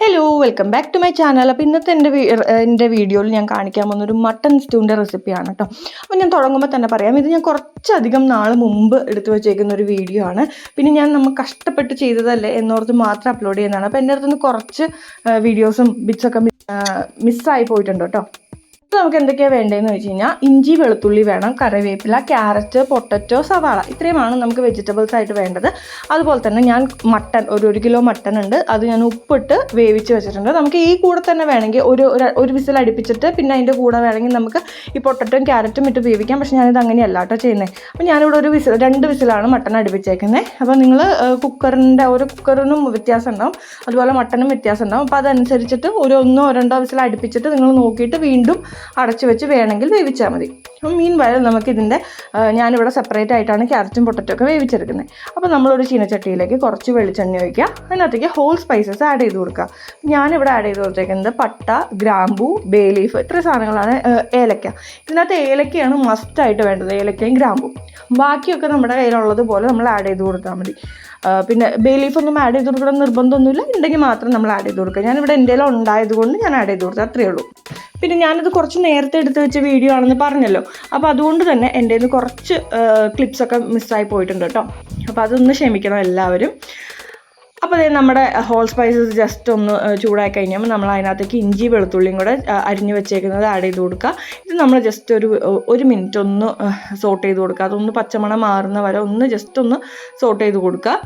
Hello welcome back to my channel അപ്പോൾ ഇന്നത്തെ എന്റെ എന്റെ വീഡിയോയിൽ ഞാൻ കാണിക്കാൻ പോകുന്ന ഒരു മട്ടൺ സ്റ്റൂവിന്റെ റെസിപ്പിയാണ് കേട്ടോ അപ്പോൾ ഞാൻ തുടങ്ങുമ്പോൾ തന്നെ പറയാം ഇത് ഞാൻ കുറച്ചധികം നാൾ മുമ്പ് എടുത്തു വെച്ചേക്കുന്ന ഒരു വീഡിയോ ആണ്. പിന്നെ ഞാൻ നമ്മൾ കഷ്ടപ്പെട്ട് ചെയ്തതല്ലേ എന്നോർത്ത് മാത്രം അപ്ലോഡ് ചെയ്യുന്നതാണ്. അപ്പോൾ എന്റെ അടുത്തുനിന്ന് കുറച്ച് വീഡിയോസും ബിറ്റ്സൊക്കെ മിസ്സായി പോയിട്ടുണ്ട് കേട്ടോ നമുക്ക് എന്തൊക്കെയാണ് വേണ്ടതെന്ന് വെച്ച് കഴിഞ്ഞാൽ ഇഞ്ചി വെളുത്തുള്ളി വേണം കറിവേപ്പില ക്യാരറ്റ് പൊട്ടറ്റോ സവാള ഇത്രയുമാണ് നമുക്ക് വെജിറ്റബിൾസ് ആയിട്ട് വേണ്ടത്. അതുപോലെ തന്നെ ഞാൻ മട്ടൺ ഒരു ഒരു കിലോ മട്ടൺ ഉണ്ട്. അത് ഞാൻ ഉപ്പിട്ട് വേവിച്ച് വെച്ചിട്ടുണ്ട്. നമുക്ക് ഈ കൂടെ തന്നെ വേണമെങ്കിൽ ഒരു ഒരു- ഒരു വിസിൽ അടുപ്പിച്ചിട്ട് പിന്നെ അതിന്റെ കൂടെ വേണമെങ്കിൽ നമുക്ക് ഈ പൊട്ടറ്റോയും ക്യാരറ്റും ഇട്ട് വേവിക്കാം. പക്ഷേ ഞാനിത് അങ്ങനെയല്ല കേട്ടോ ചെയ്യുന്നത് അപ്പോൾ ഞാനിവിടെ ഒരു വിസിൽ രണ്ട് വിസിലാണ് മട്ടൺ അടുപ്പിച്ചേക്കുന്നത് അപ്പോൾ നിങ്ങൾ കുക്കറിന്റെ ഓരോ കുക്കറിനും വ്യത്യാസം ഉണ്ടാവും. അതുപോലെ മട്ടനും വ്യത്യാസം ഉണ്ടാവും. അപ്പോൾ അതനുസരിച്ചിട്ട് ഒരു ഒന്നോ രണ്ടോ വിസിൽ അടുപ്പിച്ചിട്ട് നിങ്ങൾ നോക്കിയിട്ട് വീണ്ടും അടച്ചു വെച്ച് വേണമെങ്കിൽ വേവിച്ചാൽ മതി. മീൻ വയൽ നമുക്ക് ഇതിന്റെ ഞാനിവിടെ സെപ്പറേറ്റ് ആയിട്ടാണ് ക്യാരറ്റും പൊട്ടറ്റോ ഒക്കെ വേവിച്ചെടുക്കുന്നത്. അപ്പോൾ നമ്മളൊരു ചീനച്ചട്ടിയിലേക്ക് കുറച്ച് വെളിച്ചെണ്ണ ഒഴിക്കുക. അതിനകത്തേക്ക് ഹോൾ സ്പൈസസ് ആഡ് ചെയ്ത് കൊടുക്കുക. ഞാനിവിടെ ആഡ് ചെയ്ത് കൊടുത്തേക്കുന്നത് പട്ട ഗ്രാമ്പു ബേ ലീഫ് ഇത്ര സാധനങ്ങളാണ് ഏലക്ക. ഇതിനകത്ത് ഏലക്കയാണ് മസ്റ്റായിട്ട് വേണ്ടത് ഏലക്കയും ഗ്രാമ്പും. ബാക്കിയൊക്കെ നമ്മുടെ കയ്യിലുള്ളത് പോലെ നമ്മൾ ആഡ് ചെയ്ത് കൊടുത്താൽ മതി. പിന്നെ ബേ ലീഫ് ഒന്നും ആഡ് ചെയ്ത് കൊടുക്കണം നിർബന്ധമൊന്നുമില്ല. ഉണ്ടെങ്കിൽ മാത്രം നമ്മൾ ആഡ് ചെയ്ത് കൊടുക്കുക. ഞാനിവിടെ എന്റെ കയ്യിൽ ഉണ്ടായത് കൊണ്ട് ഞാൻ ആഡ് ചെയ്ത് കൊടുത്തു അത്രയേ ഉള്ളൂ. പിന്നെ ഞാനത് കുറച്ച് നേരത്തെ എടുത്ത് വെച്ച വീഡിയോ ആണെന്ന് പറഞ്ഞല്ലോ. അപ്പോൾ അതുകൊണ്ട് തന്നെ എന്റെ നിന്ന് കുറച്ച് ക്ലിപ്സൊക്കെ മിസ്സായി പോയിട്ടുണ്ട് കേട്ടോ. അപ്പോൾ അതൊന്ന് ക്ഷമിക്കണം എല്ലാവരും. അപ്പോൾ അതേ നമ്മുടെ ഹോൾ സ്പൈസസ് ജസ്റ്റ് ഒന്ന് ചൂടാക്കി കഴിഞ്ഞാൽ നമ്മൾ അതിനകത്തേക്ക് ഇഞ്ചി വെളുത്തുള്ളിയും കൂടെ അരിഞ്ഞ് വെച്ചേക്കുന്നത് ആഡ് ചെയ്ത് കൊടുക്കുക. ഇത് നമ്മൾ ജസ്റ്റ് ഒരു ഒരു മിനിറ്റ് ഒന്ന് സോട്ട് ചെയ്ത് കൊടുക്കുക. അതൊന്ന് പച്ചമണം മാറുന്ന വരെ ഒന്ന് ജസ്റ്റ് ഒന്ന് സോട്ട് ചെയ്ത് കൊടുക്കുക.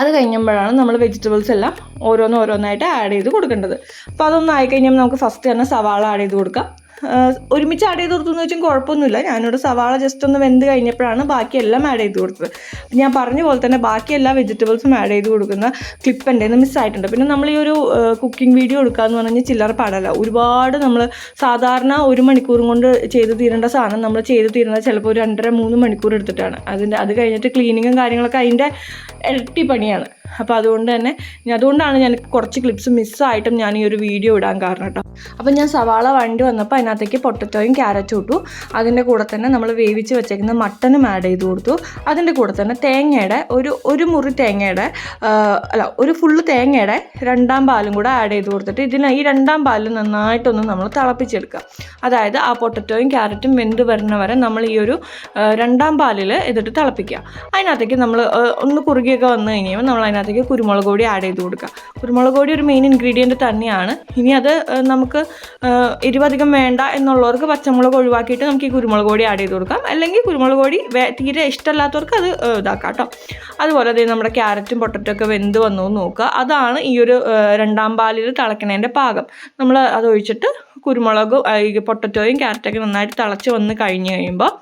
അത് കഴിഞ്ഞപ്പോഴാണ് നമ്മൾ വെജിറ്റബിൾസ് എല്ലാം ഓരോന്ന് ഓരോന്നായിട്ട് ആഡ് ചെയ്ത് കൊടുക്കേണ്ടത്. അപ്പോൾ അതൊന്നായി കഴിഞ്ഞാൽ നമുക്ക് ഫസ്റ്റ് തന്നെ സവാള ആഡ് ചെയ്ത് കൊടുക്കാം. ഒരുമിച്ച് ആഡ് ചെയ്ത് കൊടുത്തു എന്ന് വെച്ചാൽ കുഴപ്പമൊന്നുമില്ല. ഞാനിവിടെ സവാള ജസ്റ്റ് ഒന്ന് വെന്ത് കഴിഞ്ഞപ്പോഴാണ് ബാക്കിയെല്ലാം ആഡ് ചെയ്ത് കൊടുത്തത്. ഞാൻ പറഞ്ഞ പോലെ തന്നെ ബാക്കി എല്ലാ വെജിറ്റബിൾസും ആഡ് ചെയ്ത് കൊടുക്കുന്ന ക്ലിപ്പ് എന്റെ നിന്ന് മിസ്സായിട്ടുണ്ട് പിന്നെ നമ്മൾ ഈ ഒരു കുക്കിംഗ് വീഡിയോ എടുക്കുക എന്ന് പറഞ്ഞാൽ ചില്ലറ പാടല്ല. ഒരുപാട് നമ്മൾ സാധാരണ ഒരു മണിക്കൂറും കൊണ്ട് ചെയ്ത് തീരേണ്ട സാധനം നമ്മൾ ചെയ്ത് തീരുന്നത് ചിലപ്പോൾ ഒരു രണ്ടര മൂന്ന് മണിക്കൂർ എടുത്തിട്ടാണ്. അതിന്റെ അത് കഴിഞ്ഞിട്ട് ക്ലീനിങ്ങും കാര്യങ്ങളൊക്കെ അതിന്റെ ഇരട്ടി പണിയാണ്. അപ്പോൾ അതുകൊണ്ട് തന്നെ അതുകൊണ്ടാണ് ഞാൻ കുറച്ച് ക്ലിപ്സ് മിസ്സായിട്ടും ഞാൻ ഈ ഒരു വീഡിയോ ഇടാൻ കാരണം കേട്ടോ അപ്പോൾ ഞാൻ സവാള വണ്ടി വന്നപ്പോൾ അതിനകത്തേക്ക് പൊട്ടറ്റോയും ക്യാരറ്റും ഇട്ടു. അതിന്റെ കൂടെ തന്നെ നമ്മൾ വേവിച്ച് വെച്ചേക്കുന്ന മട്ടനും ആഡ് ചെയ്ത് കൊടുത്തു. അതിന്റെ കൂടെ തന്നെ തേങ്ങയുടെ ഒരു ഒരു മുറി തേങ്ങയുടെ അല്ല ഒരു ഫുള്ള് തേങ്ങയുടെ രണ്ടാം പാലും കൂടെ ആഡ് ചെയ്ത് കൊടുത്തിട്ട് ഇതിന് ഈ രണ്ടാം പാലും നന്നായിട്ടൊന്ന് നമ്മൾ തിളപ്പിച്ചെടുക്കുക. അതായത് ആ പൊട്ടറ്റോയും ക്യാരറ്റും വെന്ത് വരുന്ന വരെ നമ്മൾ ഈ ഒരു രണ്ടാം പാലിൽ ഇതിട്ട് തിളപ്പിക്കുക. അതിനകത്തേക്ക് നമ്മൾ ഒന്ന് കുറുകിയൊക്കെ വന്നു കഴിഞ്ഞാൽ നമ്മൾ അതിനകത്തേക്ക് കുരുമുളക് പൊടി ആഡ് ചെയ്ത് കൊടുക്കുക. കുരുമുളക് പൊടി ഒരു മെയിൻ ഇൻഗ്രീഡിയന്റ് തന്നെയാണ്. ഇനി അത് നമുക്ക് എരിവധികം വേണ്ട എന്നുള്ളവർക്ക് പച്ചമുളക് ഒഴിവാക്കിയിട്ട് നമുക്ക് ഈ കുരുമുളക് പൊടി ആഡ് ചെയ്ത് കൊടുക്കാം. അല്ലെങ്കിൽ കുരുമുളക് പൊടി തീരെ ഇഷ്ടമല്ലാത്തവർക്ക് അത് ഇതാക്കാം കേട്ടോ അതുപോലെ തന്നെ നമ്മുടെ ക്യാരറ്റും പൊട്ടറ്റോ ഒക്കെ വെന്ത് വന്നു നോക്കുക. അതാണ് ഈ ഒരു രണ്ടാം പാലിൽ തിളക്കണേന്റെ പാകം. നമ്മൾ അത് ഒഴിച്ചിട്ട് കുരുമുളകും പൊട്ടറ്റോയും ക്യാരറ്റൊക്കെ നന്നായിട്ട് തിളച്ച് വന്ന് കഴിഞ്ഞ് കഴിയുമ്പോൾ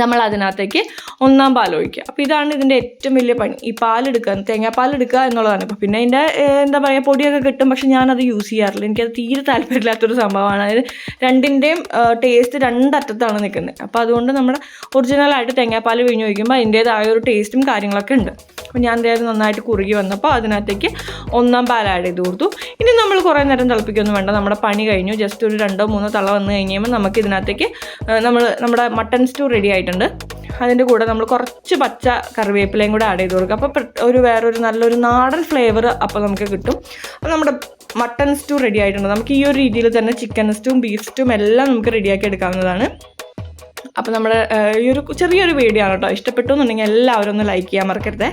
നമ്മൾ അതിനകത്തേക്ക് ഒന്നാം പാൽ ഒഴിക്കുക. അപ്പോൾ ഇതാണ് ഇതിന്റെ ഏറ്റവും വലിയ പണി. ഈ പാലെടുക്കുക തേങ്ങാപ്പാൽ എടുക്കുക എന്നുള്ളതാണ്. ഇപ്പോൾ പിന്നെ അതിന്റെ എന്താ പറയുക പൊടിയൊക്കെ കിട്ടും പക്ഷെ ഞാനത് യൂസ് ചെയ്യാറില്ല. എനിക്കത് തീരെ താല്പര്യമില്ലാത്തൊരു സംഭവമാണ്. അതായത് രണ്ടിന്റെയും ടേസ്റ്റ് രണ്ടറ്റത്താണ് നിൽക്കുന്നത്. അപ്പോൾ അതുകൊണ്ട് നമ്മുടെ ഒറിജിനലായിട്ട് തേങ്ങാപ്പാൽ വിഴിഞ്ഞ് ഒഴിക്കുമ്പോൾ അതിന്റേതായ ഒരു ടേസ്റ്റും കാര്യങ്ങളൊക്കെ ഉണ്ട്. അപ്പോൾ ഞാൻ എന്തായാലും നന്നായിട്ട് കുറുകി വന്നപ്പോൾ അതിനകത്തേക്ക് ഒന്നാം പാൽ ആഡ് ചെയ്ത് കൊടുത്തു. ഇനി നമ്മൾ കുറേ നേരം തിളപ്പിക്കൊന്നും വേണ്ട. നമ്മുടെ പണി കഴിഞ്ഞു. ജസ്റ്റ് ഒരു രണ്ടോ മൂന്നോ തള വന്നു കഴിയുമ്പോൾ നമുക്ക് ഇതിനകത്തേക്ക് നമ്മൾ നമ്മുടെ മട്ടൺ സ്റ്റൂ റെഡി ആയിട്ടുണ്ട്. അതിന്റെ കൂടെ നമ്മൾ കുറച്ച് പച്ച കറിവേപ്പിലയും കൂടെ ആഡ് ചെയ്ത് കൊടുക്കുക അപ്പോൾ ഒരു വേറൊരു നല്ലൊരു നാടൻ ഫ്ലേവർ അപ്പോൾ നമുക്ക് കിട്ടും. അപ്പോൾ നമ്മുടെ മട്ടൺ സ്റ്റൂ റെഡി ആയിട്ടുണ്ട്. നമുക്ക് ഈ ഒരു രീതിയിൽ തന്നെ ചിക്കൻ സ്റ്റൂം ബീഫ് സ്റ്റൂം എല്ലാം നമുക്ക് റെഡിയാക്കി എടുക്കാവുന്നതാണ്. അപ്പോൾ നമ്മുടെ ഈ ഒരു ചെറിയൊരു വീഡിയോ ആണ് കേട്ടോ ഇഷ്ടപ്പെട്ടു എന്നുണ്ടെങ്കിൽ എല്ലാവരും ഒന്ന് ലൈക്ക് ചെയ്യാൻ മറക്കരുത്.